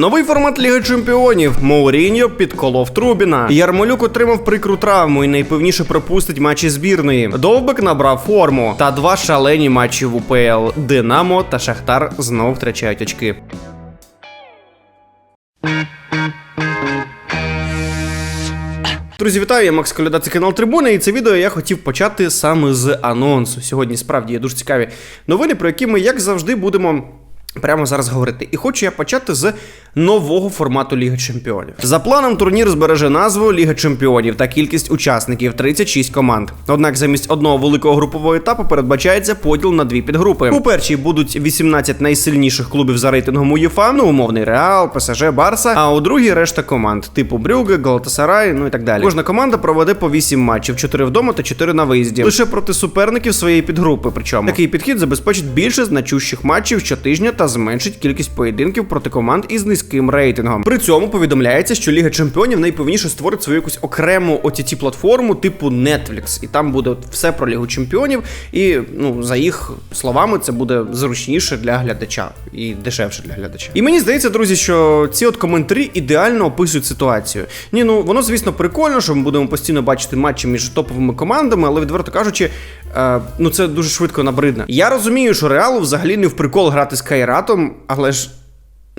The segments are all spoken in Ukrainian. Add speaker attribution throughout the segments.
Speaker 1: Новий формат Ліги Чемпіонів. Моуріньо підколов Трубіна. Ярмолюк отримав прикру травму і найпевніше пропустить матчі збірної. Довбик набрав форму. Та два шалені матчі в УПЛ. Динамо та Шахтар знов втрачають очки. Друзі, вітаю, я Макс Коляда, це канал Трибуна, і це відео я хотів почати саме з анонсу. Сьогодні справді є дуже цікаві новини, про які ми, як завжди, будемо. Прямо зараз говорити. І хочу я почати з нового формату Ліги Чемпіонів. За планом турнір збереже назву Ліга Чемпіонів та кількість учасників 36 команд. Однак замість одного великого групового етапу передбачається поділ на дві підгрупи. У першій будуть 18 найсильніших клубів за рейтингом УЄФА, ну умовний Реал, ПСЖ, Барса, а у другій решта команд, типу Брюге, Галатасарай, ну і так далі. Кожна команда проведе по 8 матчів, 4 вдома та 4 на виїзді. Лише проти суперників своєї підгрупи. Причому такий підхід забезпечить більше значущих матчів щотижня та зменшить кількість поєдинків проти команд із низьким рейтингом. При цьому повідомляється, що Ліга Чемпіонів найповніше створить свою якусь окрему ott платформу типу Netflix, і там буде все про Лігу Чемпіонів. І ну за їх словами, це буде зручніше для глядача і дешевше для глядача. І мені здається, друзі, що ці от коментарі ідеально описують ситуацію. Ні, ну воно звісно прикольно, що ми будемо постійно бачити матчі між топовими командами, але відверто кажучи. Е, ну це дуже швидко набридне. Я розумію, що реалу взагалі не в прикол грати з Кайратом, але ж.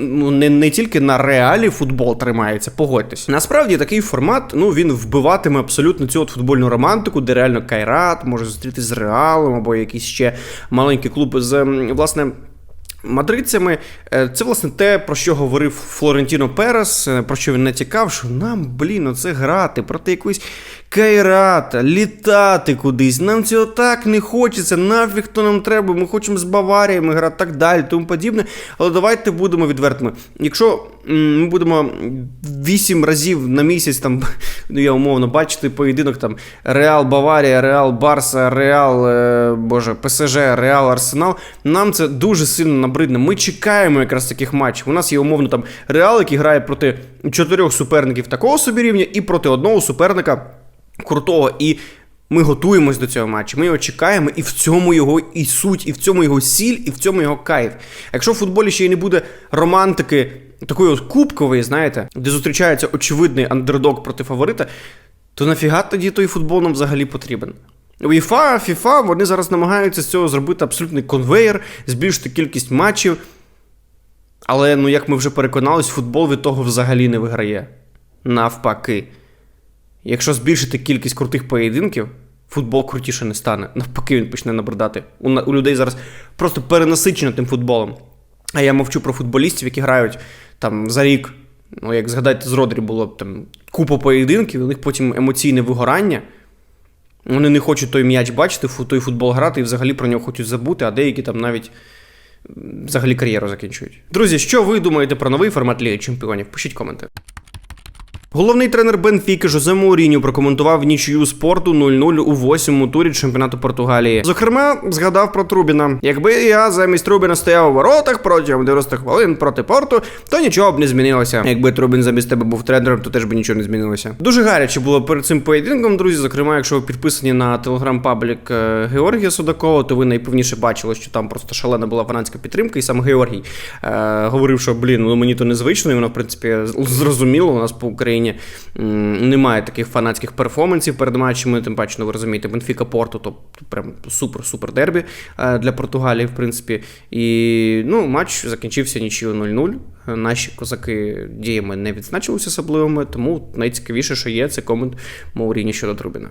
Speaker 1: Ну, не, не тільки на реалі футбол тримається, погодьтесь. Насправді такий формат, ну він вбиватиме абсолютно цю от футбольну романтику, де реально Кайрат може зустрітися з Реалом або якісь ще маленькі клуби з власне. Мадридцями Е, це власне те, про що говорив Флорентіно Перес, е, про що він натякав, що нам, блін, оце грати проти якоїсь Кайрата, літати кудись. Нам цього так не хочеться. Нафіг то нам треба. Ми хочемо з Баваріями грати так далі, тому подібне. Але давайте будемо відвертими. Якщо ми будемо вісім разів на місяць, там ну я умовно бачити поєдинок там Реал Баварія, Реал Барса, Реал е, Боже, ПСЖ, Реал Арсенал. Нам це дуже сильно набридне. Ми чекаємо якраз таких матчів. У нас є умовно там Реал, який грає проти чотирьох суперників такого собі рівня, і проти одного суперника крутого. І ми готуємось до цього матчу. Ми його чекаємо, і в цьому його і суть, і в цьому його сіль, і в цьому його кайф. Якщо в футболі ще й не буде романтики такої от кубкової, знаєте, де зустрічається очевидний андердог проти фаворита, то нафіга тоді той футбол нам взагалі потрібен? УЄФА, ФІФА, вони зараз намагаються з цього зробити абсолютний конвейер, збільшити кількість матчів. Але, ну, як ми вже переконались, футбол від того взагалі не виграє. Навпаки. Якщо збільшити кількість крутих поєдинків, футбол крутіше не стане. Навпаки, він почне набридати. У, у людей зараз просто перенасичено тим футболом. А я мовчу про футболістів, які грають там за рік. Ну, як згадайте, з Родрі було там купа поєдинків, у них потім емоційне вигорання. Вони не хочуть той м'яч бачити, той футбол грати і взагалі про нього хочуть забути, а деякі там навіть взагалі кар'єру закінчують. Друзі, що ви думаєте про новий формат Ліги Чемпіонів? Пишіть коменти. Головний тренер Бенфіки Жозе Мауріньо прокоментував нічию спорту 0-0 у восьмому турі чемпіонату Португалії. Зокрема, згадав про Трубіна. Якби я замість Трубіна стояв у воротах протягом 90 хвилин проти порту, то нічого б не змінилося. Якби Трубін замість тебе був тренером, то теж би нічого не змінилося. Дуже гаряче було перед цим поєдинком, друзі. Зокрема, якщо ви підписані на телеграм-паблік е, Георгія Судакова, то ви найпевніше бачили, що там просто шалена була фанатська підтримка, і сам Георгій е, говорив, що блін, ну мені то незвично, і воно, в принципі, зрозуміло. У нас по Україні м, немає таких фанатських перформансів перед матчами. Тим паче, ну ви розумієте, Бенфіка Порту, то прям супер-супер дербі е, для Португалії, в принципі. І ну, матч закінчився нічию 0-0. Наші козаки діями не відзначилися особливими, тому найцікавіше, що є, це комент Мауріні щодо Трубіна.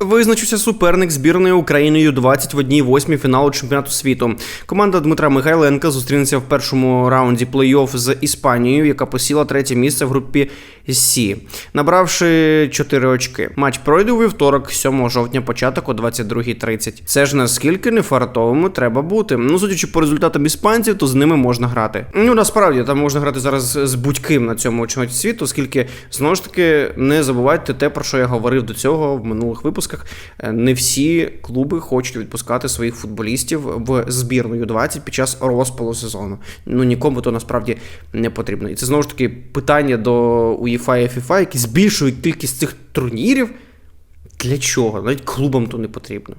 Speaker 1: Визначився суперник збірної України Ю-20 в одній восьмій фіналу чемпіонату світу. Команда Дмитра Михайленка зустрінеться в першому раунді плей-офф з Іспанією, яка посіла третє місце в групі Сі, набравши 4 очки. Матч пройде у вівторок, 7 жовтня, початок о 22.30. Це ж наскільки нефартовими треба бути. Ну, судячи по результатам іспанців, то з ними можна грати. Ну насправді там можна грати зараз з будь-ким на цьому чемпіонаті світу, оскільки знову ж таки не забувайте те, про що я говорив до цього в минулих випусках. Е, Не всі клуби хочуть відпускати своїх футболістів в збірну Ю-20 під час розпалу сезону. Ну нікому то насправді не потрібно. І це знову ж таки питання до УЄФА і ФІФА, які збільшують кількість цих турнірів. Для чого? Навіть клубам то не потрібно.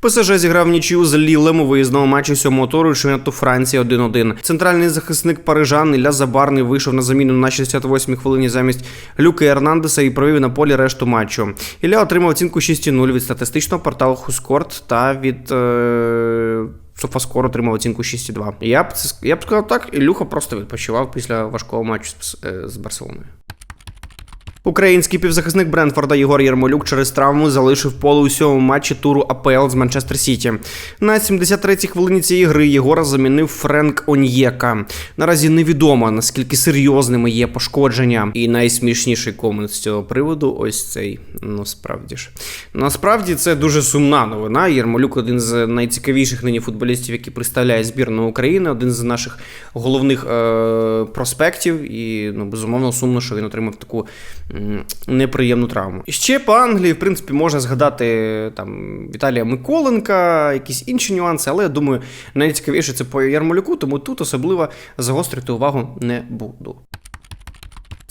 Speaker 1: ПСЖ зіграв нічию з Лілем у виїзному матчі сьомого туру чемпіонату Франції 1-1. Центральний захисник парижан Ілля Забарний вийшов на заміну на 68-й хвилині замість Люки Ернандеса і провів на полі решту матчу. Ілля отримав оцінку 6,0 від статистичного порталу Хускорт та від. Е... Софаскор отримав оцінку 6,2. Я б я б сказав так, Ілюха просто відпочивав після важкого матчу з, е, з Барселоною. Український півзахисник Брентфорда Єгор Єрмолюк через травму залишив поле у сьомому матчі туру АПЛ з Манчестер Сіті. На 73-й хвилині цієї гри Єгора замінив Френк Оньєка. Наразі невідомо наскільки серйозними є пошкодження. І найсмішніший комент з цього приводу ось цей. Ну справді ж. Насправді це дуже сумна новина. Єрмолюк один з найцікавіших нині футболістів, які представляє збірну України, один з наших головних е- проспектів. І ну безумовно сумно, що він отримав таку неприємну травму. Ще по Англії, в принципі, можна згадати там Віталія Миколенка, якісь інші нюанси, але я думаю, найцікавіше це по Ярмолюку, тому тут особливо загострити увагу не буду.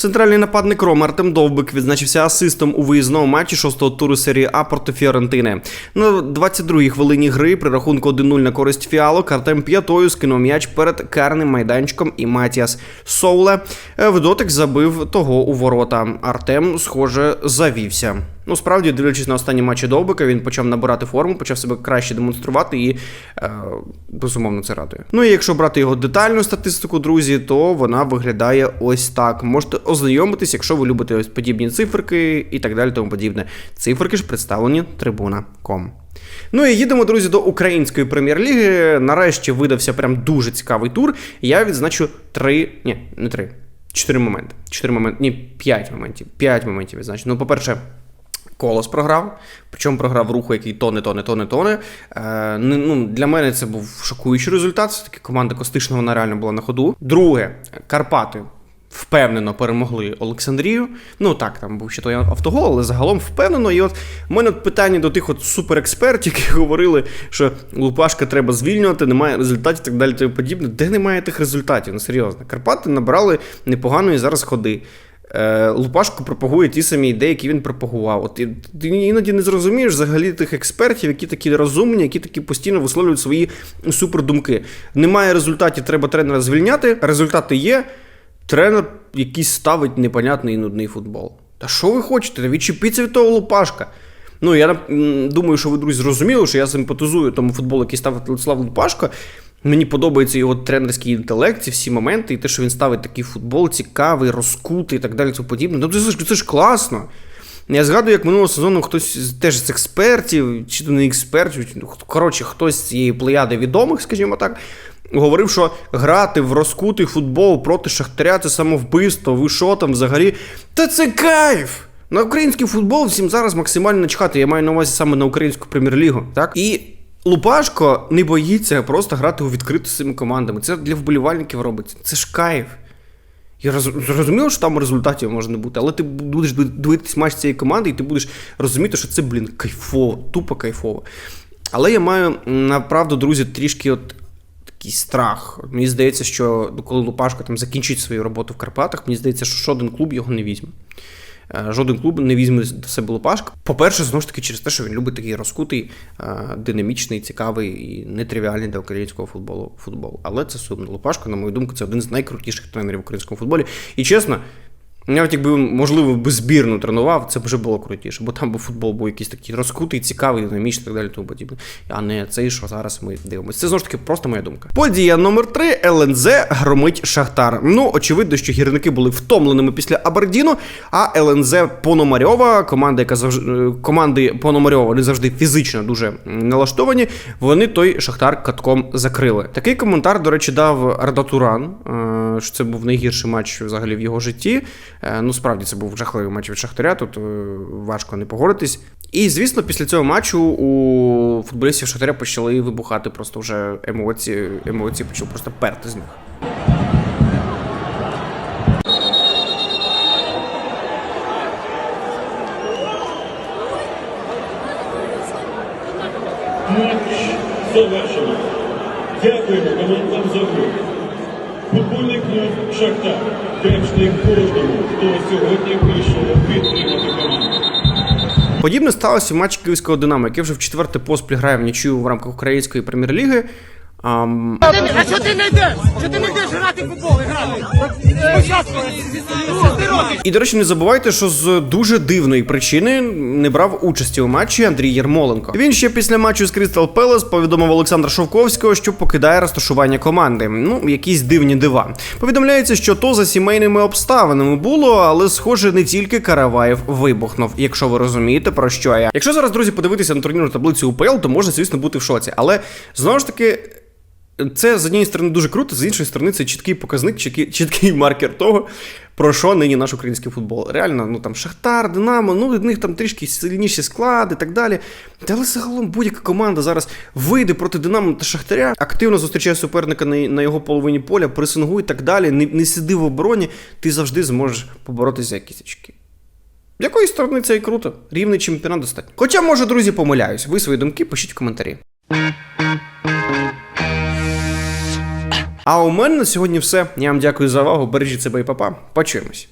Speaker 1: Центральний нападник Рома Артем Довбик відзначився асистом у виїзному матчі шостого туру серії А проти Фіорентини. На 22-й хвилині гри при рахунку 1-0 на користь фіалок Артем п'ятою скинув м'яч перед карним майданчиком і Матіас Соуле е, в дотик забив того у ворота. Артем, схоже, завівся. Ну, справді, дивлячись на останні матчі Довбика, він почав набирати форму, почав себе краще демонструвати і е, безумовно це радує. Ну і якщо брати його детальну статистику, друзі, то вона виглядає ось так. Можете ознайомитись, якщо ви любите ось подібні циферки і так далі, тому подібне. Циферки ж представлені трибуна.com. Ну і їдемо, друзі, до української прем'єр-ліги. Нарешті видався прям дуже цікавий тур. Я відзначу три, ні, не три, чотири моменти. Чотири моменти, ні, п'ять моментів. П'ять моментів відзначу. Ну, по-перше. Колос програв, причому програв руху, який тоне, тоне, тоне, тоне. Е, ну, для мене це був шокуючий результат. Все таки команда Костишного вона реально була на ходу. Друге, Карпати впевнено перемогли Олександрію. Ну так, там був ще той автогол, але загалом впевнено. І от у мене питання до тих от суперекспертів, які говорили, що Лупашка треба звільнювати, немає результатів і так далі. тому подібне. Де немає тих результатів? Ну серйозно. Карпати набрали непоганої зараз ходи. Е, Лупашко пропагує ті самі ідеї, які він пропагував. От ти іноді не зрозумієш взагалі тих експертів, які такі розумні, які такі постійно висловлюють свої супердумки. Немає результатів, треба тренера звільняти. Результати є. Тренер якийсь ставить непонятний і нудний футбол. Та що ви хочете? Відчепіться від того Лупашка. Ну, я думаю, що ви, друзі, зрозуміли, що я симпатизую тому футболу, який ставить Владислав Лупашко. Мені подобається його тренерський інтелект, ці всі моменти, і те, що він ставить такий футбол цікавий, розкутий і так далі, тому подібне. Ну, це ж, це ж класно. Я згадую, як минулого сезону хтось теж з експертів, чи то не експертів, ну, коротше, хтось з цієї плеяди відомих, скажімо так, говорив, що грати в розкутий футбол проти Шахтаря це самовбивство, ви що там взагалі? Та це кайф! На український футбол всім зараз максимально начхати. Я маю на увазі саме на українську прем'єр-лігу. Так? І Лупашко не боїться просто грати у відкриту з цими командами. Це для вболівальників робиться. Це ж кайф. Я роз, зрозуміло, що там результатів може не бути, але ти будеш дивитись матч цієї команди, і ти будеш розуміти, що це, блін, кайфово, тупо кайфово. Але я маю направду, друзі, трішки от такий страх. Мені здається, що коли Лупашко там закінчить свою роботу в Карпатах, мені здається, що жоден клуб його не візьме. Е, Жоден клуб не візьме до себе Лупашка. По-перше, знову ж таки, через те, що він любить такий розкутий, е, динамічний, цікавий і нетривіальний для українського футболу футбол. Але це сумно. Лопашко, на мою думку, це один з найкрутіших тренерів в українському футболі. І чесно, навіть якби можливо, би збірну тренував, це б вже було крутіше, бо там би футбол був якийсь такий розкутий, цікавий, динамічний і так далі, тому подібне. А не цей, що зараз ми дивимося. Це знову ж таки просто моя думка. Подія номер 3 ЛНЗ громить Шахтар. Ну, очевидно, що гірники були втомленими після Абердіну, а ЛНЗ Пономарьова, команда, яка завжди команди Пономарьова, вони завжди фізично дуже налаштовані. Вони той Шахтар катком закрили. Такий коментар, до речі, дав Арда е, що це був найгірший матч взагалі в його житті. Е, Ну, справді, це був жахливий матч від Шахтаря, тут е, важко не погодитись. І, звісно, після цього матчу у футболістів Шахтаря почали вибухати просто вже емоції. Емоції почали просто перти з них.
Speaker 2: Матч завершено. Дякуємо командам за гру. Футбольний клуб Шахтар вдячний кожному, хто сьогодні прийшов підтримати команду.
Speaker 1: Подібне сталося в матчі київського Динамо, який вже в четверте поспіль грає в нічию в рамках української прем'єр-ліги.
Speaker 3: А що ти не йдеш? Що ти не йдеш грати футбол і грати?
Speaker 1: І, до речі, не забувайте, що з дуже дивної причини не брав участі у матчі Андрій Єрмоленко. Він ще після матчу з Крістал Пелес повідомив Олександра Шовковського, що покидає розташування команди. Ну, якісь дивні дива. Повідомляється, що то за сімейними обставинами було, але схоже, не тільки Караваєв вибухнув, якщо ви розумієте про що я. Якщо зараз, друзі, подивитися на турнірну таблицю УПЛ, то можна, звісно, бути в шоці. Але знову ж таки. Це з однієї сторони дуже круто, з іншої сторони, це чіткий показник, чіткий, чіткий маркер того, про що нині наш український футбол. Реально, ну там Шахтар, Динамо, ну від них там трішки сильніші склади і так далі. Та але загалом будь-яка команда зараз вийде проти Динамо та Шахтаря, активно зустрічає суперника на, на його половині поля, пресингує і так далі. Не, не сиди в обороні, ти завжди зможеш поборотися за якісь очки. З якої сторони це і круто? Рівний чемпіонат достатньо. Хоча, може, друзі, помиляюсь. Ви свої думки пишіть в коментарі. А у мене на сьогодні все. Я вам дякую за увагу. Бережіть себе і папа. Почуємось.